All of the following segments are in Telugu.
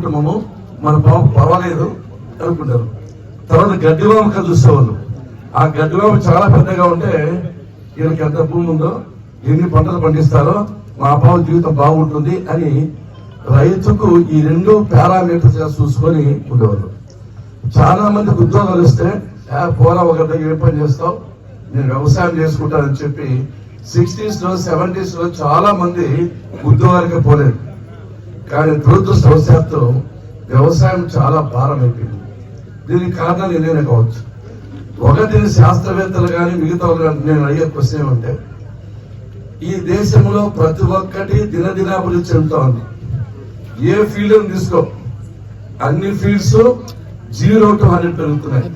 కుటుంబము మన పర్వాలేదు అనుకుంటారు. తర్వాత గడ్డివామ కథ చూసేవాళ్ళు. ఆ గడ్డివామ చాలా పెద్దగా ఉంటే వీళ్ళకి ఎంత భూమి ఉందో ఎన్ని పంటలు పండిస్తారో మా బాబు జీవితం బాగుంటుంది అని రైతుకు ఈ రెండు పారామీటర్స్గా చూసుకొని ఉండేవాళ్ళు. చాలా మందికి ఉద్యోగాలు ఇస్తే పోరా ఒక ఏ పని చేస్తావు? నేను వ్యవసాయం చేసుకుంటానని చెప్పి సిక్స్టీస్లో సెవెంటీస్లో చాలా మంది ఉద్యోగాలకే పోలేదు. కానీ దురదృష్టవశాత్తు వ్యవసాయం చాలా భారం అయిపోయింది దీనికి కారణాలు ఎన్నైనా కావచ్చు. ఒకటి శాస్త్రవేత్తలు కానీ మిగతా వాళ్ళు కానీ నేను అడిగే క్వశ్చన్ ఏమంటే ఈ దేశంలో ప్రతి ఒక్కటి దినదినాభివృద్ధి చెందుతా ఉంది. ఏ ఫీల్డ్ తీసుకో? అన్ని ఫీల్డ్స్ జీరో టు హండ్రెడ్ పెరుగుతున్నాయి.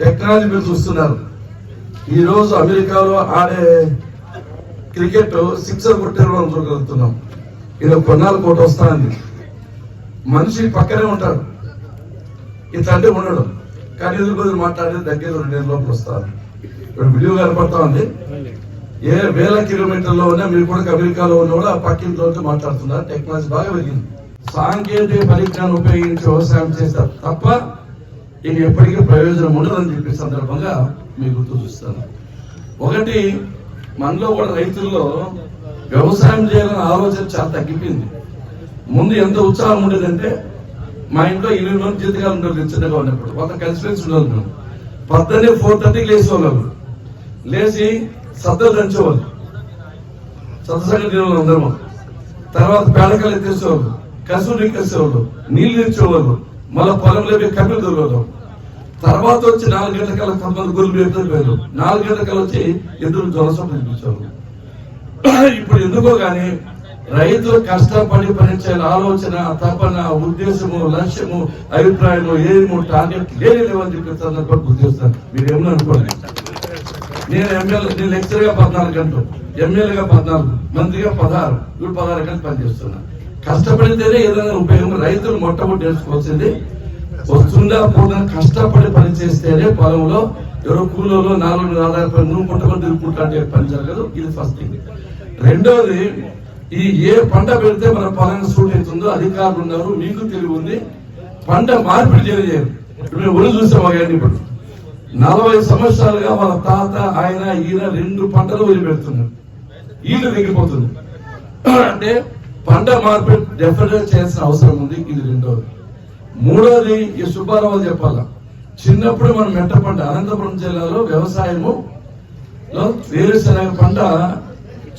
టెక్నాలజీ మీరు చూస్తున్నారు. ఈరోజు అమెరికాలో ఆడే క్రికెట్ సిక్సర్ కొట్టే మనం చూడగలుగుతున్నాం. ఏదో కొన్నాళ్ళు కోట వస్తానండి మనిషి పక్కనే ఉంటాడు. ఇట్లాంటి ఉండడు. కానీ ఎదురు బదులు మాట్లాడి దగ్గర రెండు లోపల వస్తారు ఇప్పుడు వీడియో కనపడతా ఉంది. ఏ వేల కిలోమీటర్లో ఉన్నా మీరు కూడా అమెరికాలో ఉన్న కూడా ఆ పక్కింట్లో మాట్లాడుతున్నారు. టెక్నాలజీ బాగా పెరిగింది. సాంకేతిక పరిజ్ఞానం ఉపయోగించి వ్యవసాయం చేస్తారు తప్ప ఇది ఎప్పటికీ ప్రయోజనం ఉండదని చెప్పే సందర్భంగా మీకు గుర్తు చూస్తాను. ఒకటి మనలో కూడా రైతుల్లో వ్యవసాయం చేయాలని ఆలోచన చాలా తగ్గిపోయింది. ముందు ఎంత ఉత్సాహం ఉండేదంటే మా ఇంట్లో ఇల్లు జీతకాలు ఉండేది చిన్నగా ఉన్నప్పుడు. కొంత కలిసిమెలిసి ఉండేది మేము. పొద్దున్నే ఫోర్ థర్టీకి లేచేవాళ్ళం లేచి సద్దలు దంచేవాళ్ళు. సద్ద సంగతి అందరము తర్వాత పేడకాయలు ఎత్తేసేవాళ్ళు కసులు ఎక్కేసేవాళ్ళు నీళ్ళు తెచ్చేవాళ్ళు. మళ్ళీ పొలంలో పోయి కమ్మిలు దొరకదు తర్వాత వచ్చి నాలుగు గంటల కొంతమంది గురులు ఎదురు పోయారు నాలుగు గంటల వచ్చి ఎదురు జలసం కనిపించేవాళ్ళు ఇప్పుడు ఎందుకో గాని రైతులు కష్టపడి పనిచేయాలి ఆలోచన తపన ఉద్దేశము లక్ష్యము అభిప్రాయము ఏమో టార్గెట్ లేని లేవని చెప్పి సందర్భంగా గుర్తు చేస్తాను. మీరు ఏమని అనుకోండి? నేను ఎమ్మెల్యే నేను లెక్చర్గా పద్నాలుగు గంటలు ఎమ్మెల్యేగా పద్నాలుగు మంత్రిగా పదహారు ఇప్పుడు పదహారు గంటలు పనిచేస్తున్నా. కష్టపడితేనే ఏదైనా ఉపయోగం రైతులు మొట్టమొదటి నేర్చుకోవాల్సింది వస్తుందా పోతుందా కష్టపడి పని చేస్తేనే పొలంలో ఎవరో కూలలో నాలుగు నాలుగు నువ్వు పుట్టకొని తిరుగుకుంటా అంటే పని జరగదు. ఇది ఫస్ట్ థింగ్ రెండోది ఈ ఏ పంట పెడితే మన పొలం సూట్ అవుతుందో అధికారులు ఉన్నారు మీకు తెలివి ఉంది పంట మార్పిడి చేయలేదు ఇప్పుడు మేము ఒళ్ళు చూసాం ఒక ఇప్పుడు. నలభై సంవత్సరాలుగా వాళ్ళ తాత ఆయన ఈయన రెండు పంటలు వదిలిపెడుతున్నారు. ఈయన దిగిపోతుంది అంటే పంట మార్పిడి డెఫినెట్ చేయాల్సిన అవసరం ఉంది ఇది రెండోది. మూడోది ఈ సుబ్బారావు చెప్పాలా చిన్నప్పుడు మనం మెట్ట పంట అనంతపురం జిల్లాలో వ్యవసాయము లో వేరుశనగ పంట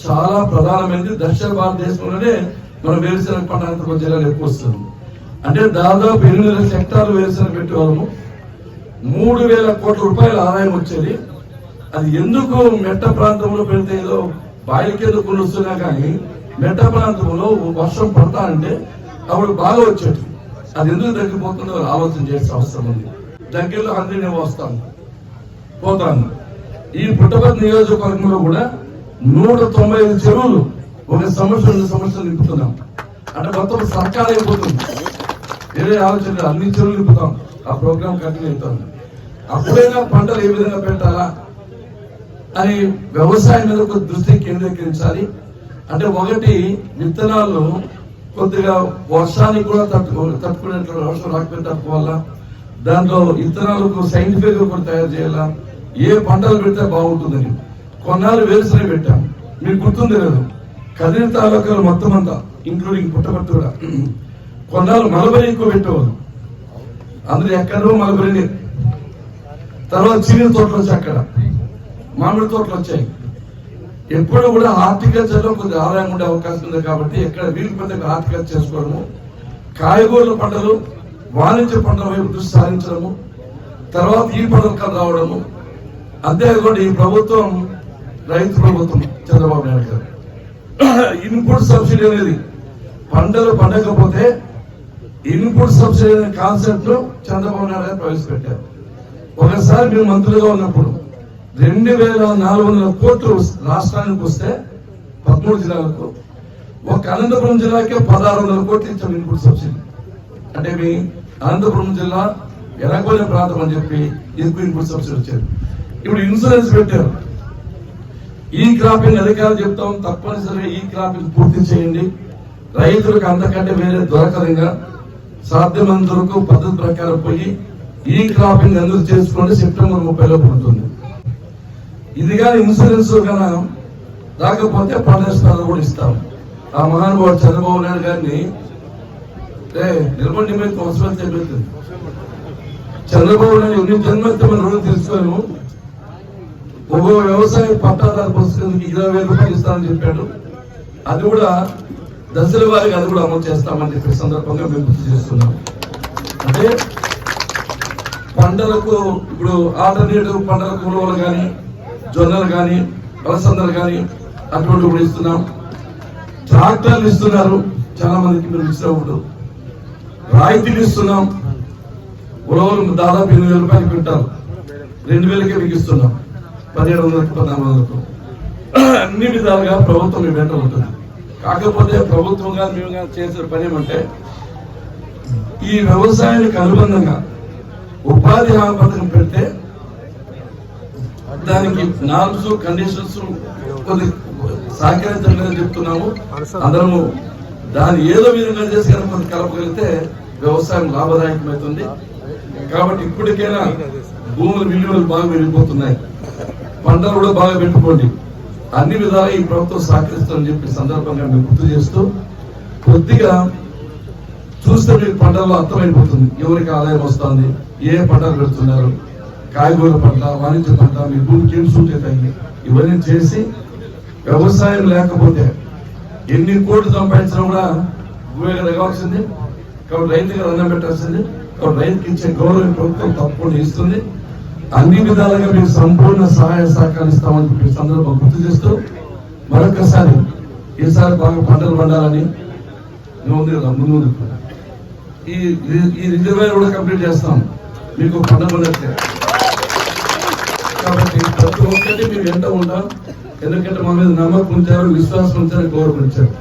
చాలా ప్రధానమైనది. దక్షిణ భారతదేశంలోనే మన వేరుశనగ పంట అనంతపురం జిల్లాలో ఎక్కువ వస్తుంది. అంటే దాదాపు ఎనిమిది లక్షల హెక్టార్లు వేరుశనగ పెట్టేవాళ్ళము. మూడు వేల కోట్ల రూపాయల ఆదాయం వచ్చేది. అది ఎందుకు మెట్ట ప్రాంతంలో పెడితే ఏదో బాయిల కింద కొన్ని వస్తున్నా కానీ మెట్ట ప్రాంతంలో వర్షం పడతా అంటే అప్పుడు బాగా వచ్చేది. అది ఎందుకు తగ్గిపోతుందో ఆలోచన చేసే అవసరం ఉంది. దగ్గరలో అన్ని నేను వస్తాను పోతాను. ఈ పుట్టపర్తి నియోజకవర్గంలో కూడా నూట తొంభై ఐదు చెరువులు ఒక సంవత్సరం రెండు సంవత్సరాలు నింపుతున్నాం. అంటే మొత్తం సర్కార్ అయిపోతుంది వేరే ఆలోచన అన్ని చెరువులు నింపుతాం. ఆ ప్రోగ్రామ్ కంటిన్యూ అవుతాం అప్పుడైనా పంటలు ఏ విధంగా పెట్టాలా అని వ్యవసాయం మీద ఒక దృష్టి కేంద్రీకరించాలి. అంటే ఒకటి విత్తనాలు కొద్దిగా వర్షానికి కూడా తట్టుకో తట్టుకునేట్లు వర్షం రాకపోతే తట్టుకోవాలా దాంట్లో ఇత్తనాలకు సైంటిఫిక్ కూడా తయారు చేయాలా? ఏ పంటలు పెడితే బాగుంటుందని. కొన్నాళ్ళు వేరుశనగ పెట్టాం. మీకు గుర్తుంది లేదు? కదిరి తాలూకాలు మొత్తం అంతా ఇంక్లూడింగ్ పుట్టపర్తి కూడా. కొన్నాళ్ళు మలబరి ఎక్కువ పెట్టేవారు అందులో ఎక్కడో మలబరి తర్వాత చిన్న తోటలు వచ్చాయి అక్కడ. మామిడి తోటలు వచ్చాయి. ఎప్పుడు కూడా హార్టికల్చర్లో కొద్దిగా ఆదాయం ఉండే అవకాశం ఉంది కాబట్టి ఎక్కడ వీలు పెద్ద హార్టికల్చర్ చేసుకోవడము. కాయగూరల పంటలు వాణిజ్య పంటల వైపు దృష్టి సారించడము తర్వాత ఈ పథకాలు రావడము అంతేకాకుండా ఈ ప్రభుత్వం రైతు ప్రభుత్వం చంద్రబాబు నాయుడు గారు. ఇన్పుట్ సబ్సిడీ అనేది పంటలు పండకపోతే ఇన్పుట్ సబ్సిడీ అనే కాన్సెప్ట్ చంద్రబాబు నాయుడు గారు ప్రవేశపెట్టారు. ఒకసారి మేము మంత్రులుగా ఉన్నప్పుడు రెండు వేల నాలుగు వందల కోట్లు రాష్ట్రానికి వస్తే పదమూడు జిల్లాలకు ఒక అనంతపురం జిల్లాకే పదహారు వందల కోట్లు ఇచ్చాం ఇన్పుట్ సబ్సిడీ. అంటే మీ అనంతపురం జిల్లా ఎరగోలే ప్రాంతం అని చెప్పి ఎక్కువ ఇన్పుట్ సబ్సిడీ వచ్చారు ఇప్పుడు ఇన్సూరెన్స్ పెట్టారు. ఈ క్రాపింగ్ అధికారులు చెప్తాం తప్పనిసరిగా ఈ క్రాపింగ్ పూర్తి చేయండి. రైతులకు అంతకంటే వేరే దొరకదంగా సాధ్యమైనంత వరకు పద్ధతి ప్రకారం పోయి ఈ క్రాపింగ్ అందరూ చేసుకోండి సెప్టెంబర్ ముప్పైలో పుడుతుంది. ఇది కానీ ఇన్సూరెన్స్ కన్నా రాకపోతే పంట కూడా ఇస్తాం. ఆ మహానుభావుడు చంద్రబాబు నాయుడు గారిని ఏ, నిలబడి మీద అవసరం చెప్పింది. చంద్రబాబు నాయుడు ఎన్ని జన్మెత్తమని రుణం తీసుకోను ఒక్కో వ్యవసాయ పట్టాదారు పుస్తకానికి ఇరవై వేల రూపాయలు ఇస్తానని చెప్పాడు. అది కూడా దశల వారికి అది కూడా అమలు చేస్తామని చెప్పే సందర్భంగా మేము గుర్తు చేస్తున్నాం. అంటే పంటలకు ఇప్పుడు ఆల్టర్నేటివ్ పంటల ఉలవలు కానీ జొన్నలు కానీ అలసందలు కానీ అటువంటి కూడా ఇస్తున్నాం. ట్రాక్టర్లు ఇస్తున్నారు. చాలా మందికి మీరు ఇచ్చినప్పుడు రాయితీలు ఇస్తున్నాం ఉలవలు దాదాపు ఎనిమిది వేల రూపాయలు పెట్టారు రెండు వేలకే మీకు ఇస్తున్నాం పదిహేడు వందలకు పద్నాలుగు వందలకు అన్ని విధాలుగా ప్రభుత్వం మీ వెంట ఉంటుంది. కాకపోతే ప్రభుత్వం కానీ మేము చేసే పని ఏమంటే ఈ వ్యవసాయానికి అనుబంధంగా ఉపాధి హామీ పథకం పెడితే దానికి నార్మ్స్ కండిషన్స్ కొద్ది సహకరించలేదని చెప్తున్నాము. అందరము దాన్ని ఏదో విధంగా చేసి కనుక కలపగలిగితే వ్యవసాయం లాభదాయకమవుతుంది. కాబట్టి ఇప్పటికైనా భూముల విలువలు బాగా పెరిగిపోతున్నాయి. పంటలు కూడా బాగా పెట్టుకోండి. అన్ని విధాలుగా ఈ ప్రభుత్వం సహకరిస్తుందని చెప్పి సందర్భంగా మేము గుర్తు చేస్తూ కొద్దిగా చూస్తే మీకు పంటల్లో అర్థమైపోతుంది. ఎవరికి ఆదాయం వస్తుంది ఏ పంటలు పెడుతున్నారు కాయగూర పంట వాణిజ్య పంట మీ భూమికి ఏం సూట్ అవుతాయి ఇవన్నీ చేసి వ్యవసాయం లేకపోతే ఎన్ని కోట్లు సంపాదించినా కూడా భూమి కావాల్సింది. కాబట్టి రైతుకి రంగం పెట్టాల్సింది కాబట్టి రైతుకి ఇచ్చే గౌరవం ప్రభుత్వం తప్పకుండా ఇస్తుంది. అన్ని విధాలుగా మీకు సంపూర్ణ సహాయ సహకారం ఇస్తామని చెప్పి ఈ సందర్భం గుర్తు చేస్తూ మరొకసారి ఈసారి బాగా పంటలు పండాలని ముందు ముందు ఈ ఈ రిజర్వాయర్ కూడా కంప్లీట్ చేస్తాం. మీకు పంటలు ఉన్నట్లే కాబట్టి ప్రతి ఒక్కటి మీరు వెంట ఉంటాం. ఎందుకంటే మా మీద నమ్మకం ఉంచారు విశ్వాసం ఉంచారు గౌరవం ఉంచారు.